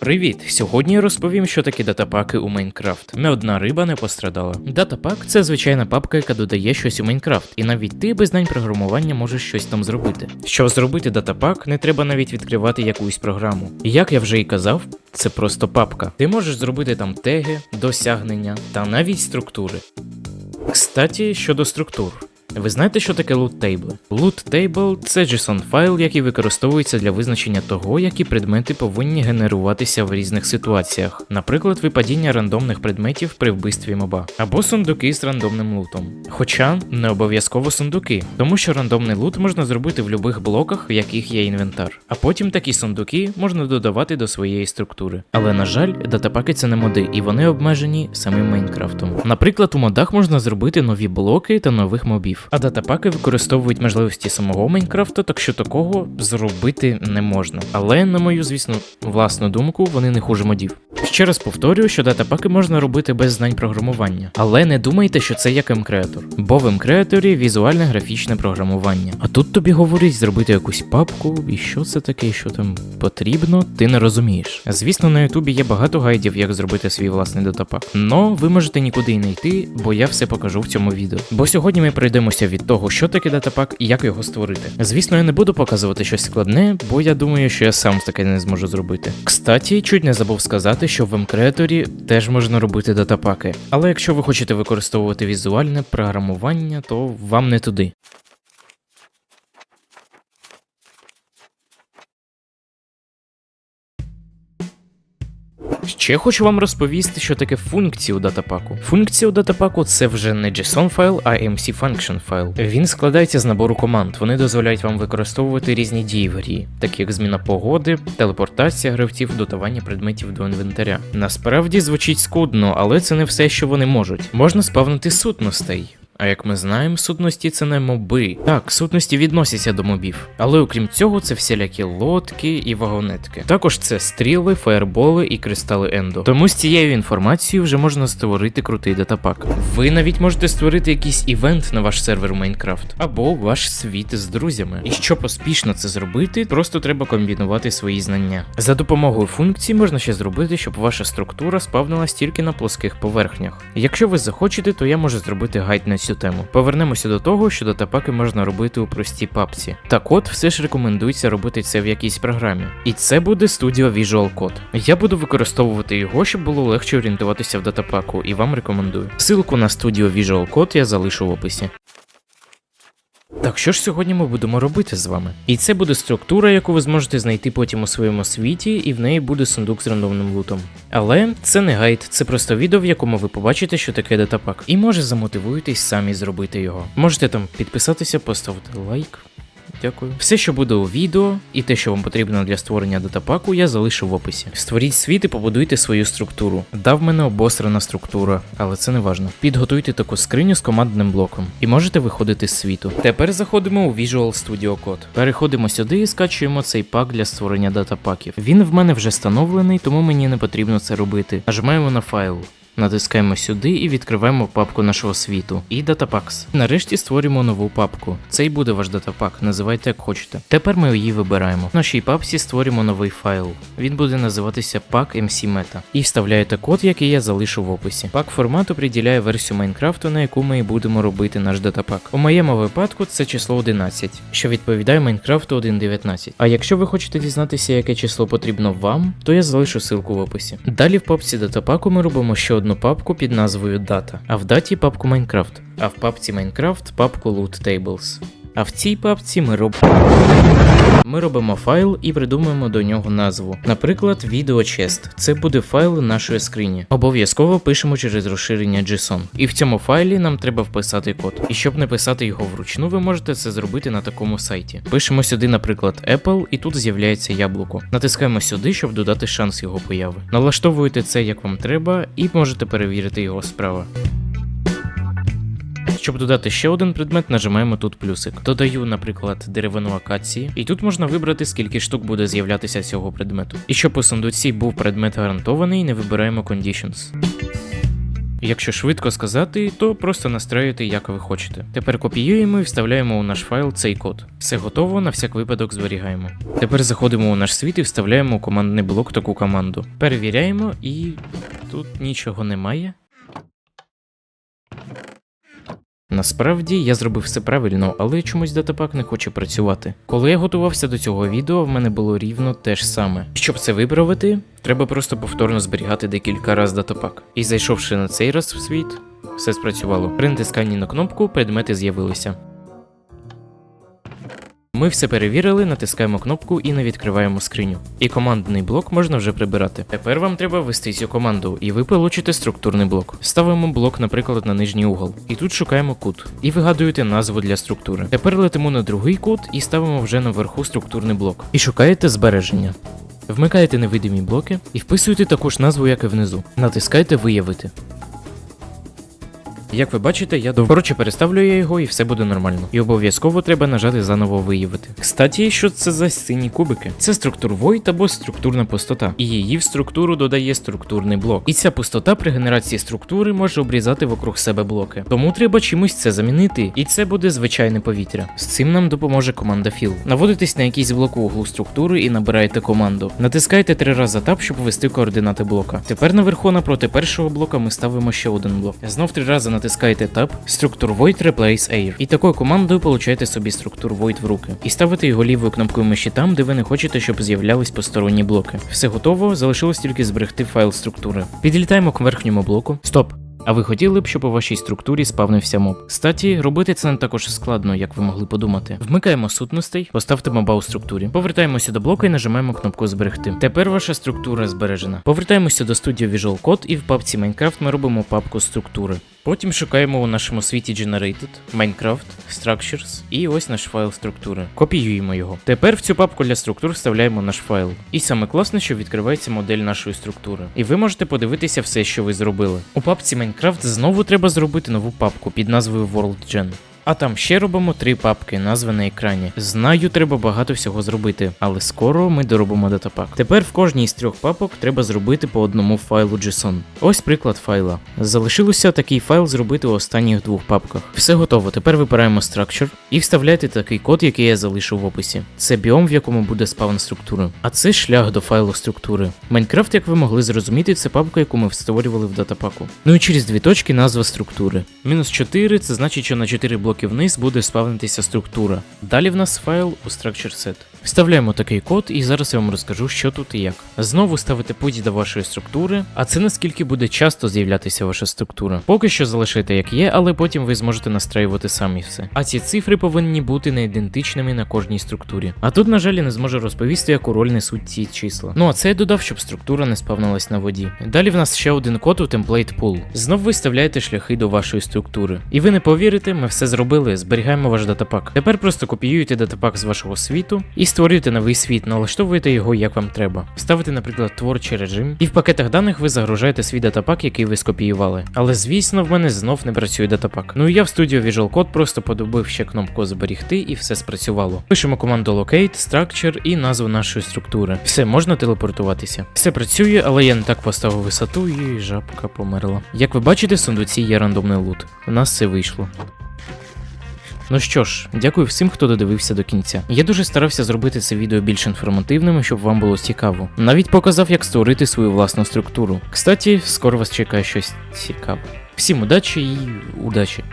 Привіт! Сьогодні я розповім, що таке датапаки у Майнкрафт. Не одна риба не пострадала. Датапак це звичайна папка, яка додає щось у Майнкрафт, і навіть ти без знань програмування можеш щось там зробити. Щоб зробити датапак, не треба навіть відкривати якусь програму. І як я вже і казав, це просто папка. Ти можеш зробити там теги, досягнення та навіть структури. Кстаті, щодо структур. Ви знаєте, що таке loot table? Loot table – це JSON файл, який використовується для визначення того, які предмети повинні генеруватися в різних ситуаціях, наприклад, випадіння рандомних предметів при вбивстві моба, або сундуки з рандомним лутом. Хоча не обов'язково сундуки, тому що рандомний лут можна зробити в будь-яких блоках, в яких є інвентар. А потім такі сундуки можна додавати до своєї структури. Але на жаль, датапаки це не моди, і вони обмежені самим Майнкрафтом. Наприклад, у модах можна зробити нові блоки та нових мобів. А датапаки використовують можливості самого Майнкрафту, так що такого зробити не можна. Але, на мою, звісно, власну думку, вони не хуже модів. Ще раз повторюю, що датапаки можна робити без знань програмування. Але не думайте, що це як мкреатор. Бо в мкреаторі візуальне графічне програмування. А тут тобі говорять зробити якусь папку, і що це таке, що там потрібно, ти не розумієш. Звісно, на Ютубі є багато гайдів, як зробити свій власний датапак. Но ви можете нікуди й не йти, бо я все покажу в цьому відео. Бо сьогодні ми пройдемося від того, що таке датапак і як його створити. Звісно, я не буду показувати щось складне, бо я думаю, що я сам таке не зможу зробити. Кстаті, чуть не забув сказати, що в мкреаторі теж можна робити датапаки. Але якщо ви хочете використовувати візуальне програмування, то вам не туди. Ще хочу вам розповісти, що таке функції у датапаку. Функція у датапаку це вже не JSON файл, а MC Function файл. Він складається з набору команд. Вони дозволяють вам використовувати різні дії в грі, такі як зміна погоди, телепортація гравців, додавання предметів до інвентаря. Насправді звучить скудно, але це не все, що вони можуть. Можна спавнити сутностей. А як ми знаємо, сутності це не моби. Так, сутності відносяться до мобів. Але окрім цього, це всілякі лодки і вагонетки. Також це стріли, фаерболи і кристали ендо. Тому з цією інформацією вже можна створити крутий датапак. Ви навіть можете створити якийсь івент на ваш сервер Майнкрафт або ваш світ з друзями. І щоб поспішно це зробити, просто треба комбінувати свої знання. За допомогою функцій можна ще зробити, щоб ваша структура спавнилась тільки на плоских поверхнях. Якщо ви захочете, то я можу зробити гайд на цю тему. Повернемося до того, що датапаки можна робити у простій папці. Так от, все ж рекомендується робити це в якійсь програмі. І це буде Studio Visual Code. Я буду використовувати його, щоб було легше орієнтуватися в датапаку, і вам рекомендую. Силку на Studio Visual Code я залишу в описі. Так що ж сьогодні ми будемо робити з вами? І це буде структура, яку ви зможете знайти потім у своєму світі, і в неї буде сундук з рандомним лутом. Але це не гайд, це просто відео, в якому ви побачите, що таке датапак. І може замотивуєтесь самі зробити його. Можете там підписатися, поставити лайк. Дякую. Все, що буде у відео, і те, що вам потрібно для створення датапаку, я залишу в описі. Створіть світ і побудуйте свою структуру. Да, в мене обосрана структура, але це не важно. Підготуйте таку скриню з командним блоком, і можете виходити з світу. Тепер заходимо у Visual Studio Code. Переходимо сюди і скачуємо цей пак для створення датапаків. Він в мене вже встановлений, тому мені не потрібно це робити. Нажимаємо на файл. Натискаємо сюди і відкриваємо папку нашого світу і датапакс. Нарешті створюємо нову папку. Це буде ваш датапак, називайте як хочете. Тепер ми її вибираємо. В нашій папці створюємо новий файл. Він буде називатися pack MC Meta. І вставляєте код, який я залишу в описі. Пак формат оприділяє версію Майнкрафту, на яку ми і будемо робити наш датапак. У моєму випадку це число 11, що відповідає Майнкрафту 1.19. А якщо ви хочете дізнатися, яке число потрібно вам, то я залишу ссылку в описі. Далі в папці датапаку ми робимо ще одну папку під назвою Data, а в даті папку Minecraft, а в папці Minecraft папку Loot Tables. А в цій папці ми робимо. Ми робимо файл і придумуємо до нього назву. Наприклад, VideoChest. Це буде файл нашої скрині. Обов'язково пишемо через розширення JSON. І в цьому файлі нам треба вписати код. І щоб не писати його вручну, ви можете це зробити на такому сайті. Пишемо сюди, наприклад, Apple, і тут з'являється яблуко. Натискаємо сюди, щоб додати шанс його появи. Налаштовуєте це як вам треба, і можете перевірити його справа. Щоб додати ще один предмет, нажимаємо тут плюсик. Додаю, наприклад, деревину акації, і тут можна вибрати, скільки штук буде з'являтися цього предмету. І щоб у сундуці був предмет гарантований, не вибираємо Conditions. Якщо швидко сказати, то просто настраюєте як ви хочете. Тепер копіюємо і вставляємо у наш файл цей код. Все готово, на всяк випадок зберігаємо. Тепер заходимо у наш світ і вставляємо у командний блок таку команду. Перевіряємо і тут нічого немає. Насправді я зробив все правильно, але чомусь датапак не хоче працювати. Коли я готувався до цього відео, в мене було рівно те ж саме. Щоб це виправити, треба просто повторно зберігати декілька раз датапак. І зайшовши на цей раз в світ, все спрацювало. При натисканні на кнопку предмети з'явилися. Ми все перевірили, натискаємо кнопку і не відкриваємо скриню. І командний блок можна вже прибирати. Тепер вам треба ввести цю команду, і ви получите структурний блок. Ставимо блок, наприклад, на нижній угол. І тут шукаємо кут. І вигадуєте назву для структури. Тепер летимо на другий кут і ставимо вже наверху структурний блок. І шукаєте збереження. Вмикаєте невидимі блоки і вписуєте таку ж назву, як і внизу. Натискайте Виявити. Як ви бачите, я дов... Коротше, переставлю я його і все буде нормально. І обов'язково треба нажати заново виявити. Кстати, що це за сині кубики? Це структур void або структурна пустота. І її в структуру додає структурний блок. І ця пустота при генерації структури може обрізати вокруг себе блоки. Тому треба чимось це замінити, і це буде звичайне повітря. З цим нам допоможе команда fill. Наводитесь на якийсь блок у углу структури і набираєте команду. Натискайте три рази Tab, щоб ввести координати блока. Тепер наверху напроти першого блока ми ставимо ще один блок. Знов три рази натискаєте Tab, структур Void Replace Air. І такою командою получаєте собі структур Void в руки. І ставите його лівою кнопкою миші там, де ви не хочете, щоб з'являлись посторонні блоки. Все готово, залишилось тільки зберегти файл структури. Підлітаємо к верхньому блоку. Стоп! А ви хотіли б, щоб у вашій структурі спавнився моб? Кстати, робити це не також складно, як ви могли подумати. Вмикаємо сутностей, поставте моба у структурі. Повертаємося до блоку і нажимаємо кнопку Зберегти. Тепер ваша структура збережена. Повертаємося до Studio Visual Code і в папці Minecraft ми робимо папку структури. Потім шукаємо у нашому світі Generated, Minecraft, Structures і ось наш файл структури. Копіюємо його. Тепер в цю папку для структур вставляємо наш файл. І саме класне, що відкривається модель нашої структури. І ви можете подивитися все, що ви зробили. У папці Minecraft знову треба зробити нову папку під назвою WorldGen. А там ще робимо три папки, назви на екрані. Знаю, треба багато всього зробити, але скоро ми доробимо датапак. Тепер в кожній з трьох папок треба зробити по одному файлу JSON. Ось приклад файла. Залишилося такий файл зробити у останніх двох папках. Все готово. Тепер вибираємо Structure і вставляйте такий код, який я залишу в описі. Це біом, в якому буде спавн структури. А це шлях до файлу структури. Майнкрафт, як ви могли зрозуміти, це папка, яку ми створювали в датапаку. Ну і через дві точки назва структури. Мінус 4 це значить, що на 4 блоки вниз буде спавнитися структура. Далі в нас файл у Structure. Вставляємо такий код, і зараз я вам розкажу, що тут і як. Знову ставите путь до вашої структури, а це наскільки буде часто з'являтися ваша структура. Поки що залишайте як є, але потім ви зможете настраювати самі все. А ці цифри повинні бути не ідентичними на кожній структурі. А тут, на жаль, я не зможу розповісти, яку роль несуть ці числа. Ну а це я додав, щоб структура не спавнилась на воді. Далі в нас ще один код у template pool. Знов виставляєте шляхи до вашої структури. І ви не повірите, ми все зробили, зберігаємо ваш датапак. Тепер просто копіюєте датапак з вашого світу і створюєте новий світ, налаштовуєте його як вам треба. Ставите, наприклад, творчий режим, і в пакетах даних ви загружаєте свій датапак, який ви скопіювали. Але звісно, в мене знов не працює датапак. Ну і я в Studio Visual Code просто подобив ще кнопку зберігти і все спрацювало. Пишемо команду locate, structure і назву нашої структури. Все, можна телепортуватися. Все працює, але я не так поставив висоту і жабка померла. Як ви бачите, в сундуці є рандомний лут. У нас все вийшло. Ну що ж, дякую всім, хто додивився до кінця. Я дуже старався зробити це відео більш інформативним, щоб вам було цікаво. Навіть показав, як створити свою власну структуру. Кстати, скоро вас чекає щось цікаве. Всім удачі і удачі!